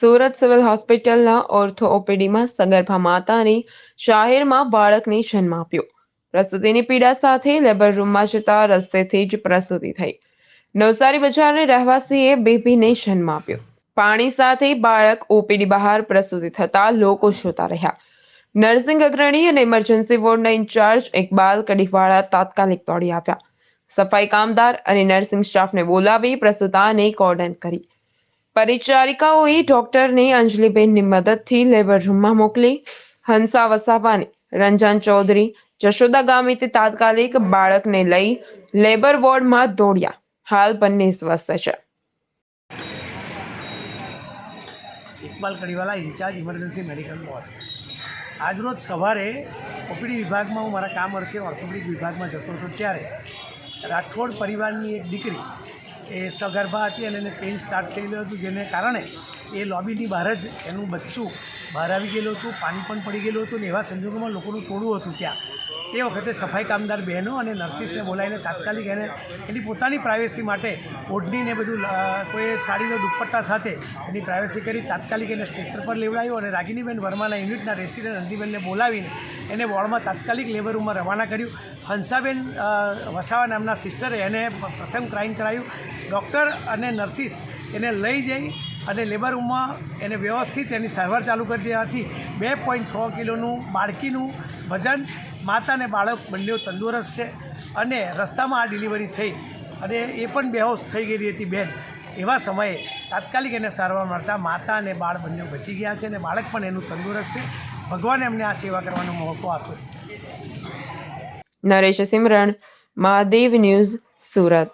Surat civil હોસ્પિટલના ortho ઓપીડીમાં સગર્ભા માતાની જાહેરમાં બાળકને જન્મ આપ્યો. પ્રસૂતિની પીડા સાથે લેબર રૂમમાં જતા રસ્તેથી જ પ્રસૂતિ થઈ. નવસારી બજારના રહેવાસીએ બેબીને જન્મ આપ્યો. પાણી સાથે બાળક ઓપીડી બહાર પ્રસૂતિ થતા લોકો જોતા રહ્યા. નર્સિંગ અગ્રણી અને ઇમરજન્સી વોર્ડના ઇન્ચાર્જ ઇકબાલ કડીવાળા તાત્કાલિક દોડી આવ્યા. સફાઈ કામદાર અને નર્સિંગ સ્ટાફને બોલાવી પ્રસૂતાને કોર્ડન કરી. પરિચારિકાઓએ ડોક્ટરને અંજલિબેનની મદદથી લેબર રૂમમાં મોકલી હંસા વસાવાની. રંજન ચૌધરી જશોદા ગામેથી તાત્કાલિક બાળકને લઈ લેબર વોર્ડમાં દોડ્યા. હાલ બંને સ્વસ્થ છે. Iqbal Kadiwala, incharge emergency medical ward. આજરોજ સવારે ઓપીડી વિભાગમાં હું મારા કામ અર્થે ઓર્થોપેડિક વિભાગમાં જતો હતો ત્યારે રાઠોડ પરિવારની એક દીકરી એ સગર્ભા હતી અને એને પેઇન સ્ટાર્ટ થયેલું હતું, જેને કારણે એ લોબીની બહાર જ એનું બચ્ચું બહાર આવી ગયેલું હતું, પાણી પણ પડી ગયેલું હતું ને એવા સંજોગોમાં લોકોનું ટોળું હતું ત્યાં. તે વખતે સફાઈ કામદાર બહેનો અને નર્સિસને બોલાવીને તાત્કાલિક એને એની પોતાની પ્રાઇવેસી માટે ઓઢણીને બધું કોઈ સાડીનો દુપટ્ટા સાથે એની પ્રાઇવેસી કરી તાત્કાલિક એને સ્ટ્રેચર પર લેવડાવ્યો અને રાગિનીબેન વર્માના યુનિટના રેસિડેન્ટ અંતિબેનને બોલાવીને એને વોર્ડમાં તાત્કાલિક લેબર રૂમમાં રવાના કર્યું. હંસાબેન વસાવા નામના સિસ્ટરે એને પ્રથમ ક્રાઇમ કરાયું. ડૉક્ટર અને નર્સિસ એને લઈ જઈ અને લેબર રૂમમાં એને વ્યવસ્થિત એની સારવાર ચાલુ કરી દેવાથી બે પોઈન્ટ છ કિલોનું બાળકીનું વજન માતા અને બાળક બંને તંદુરસ્ત છે અને રસ્તામાં આ ડિલિવરી થઈ અને એ પણ બેહોશ થઈ ગયેલી હતી બેન. એવા સમયે તાત્કાલિક એને સારવાર મળતા માતા અને બાળ બંને બચી ગયા છે અને બાળક પણ એનું તંદુરસ્ત છે. ભગવાને એમને આ સેવા કરવાનો મોકો આપ્યો. નરેશ સિમરણ, મહાદેવ ન્યૂઝ સુરત.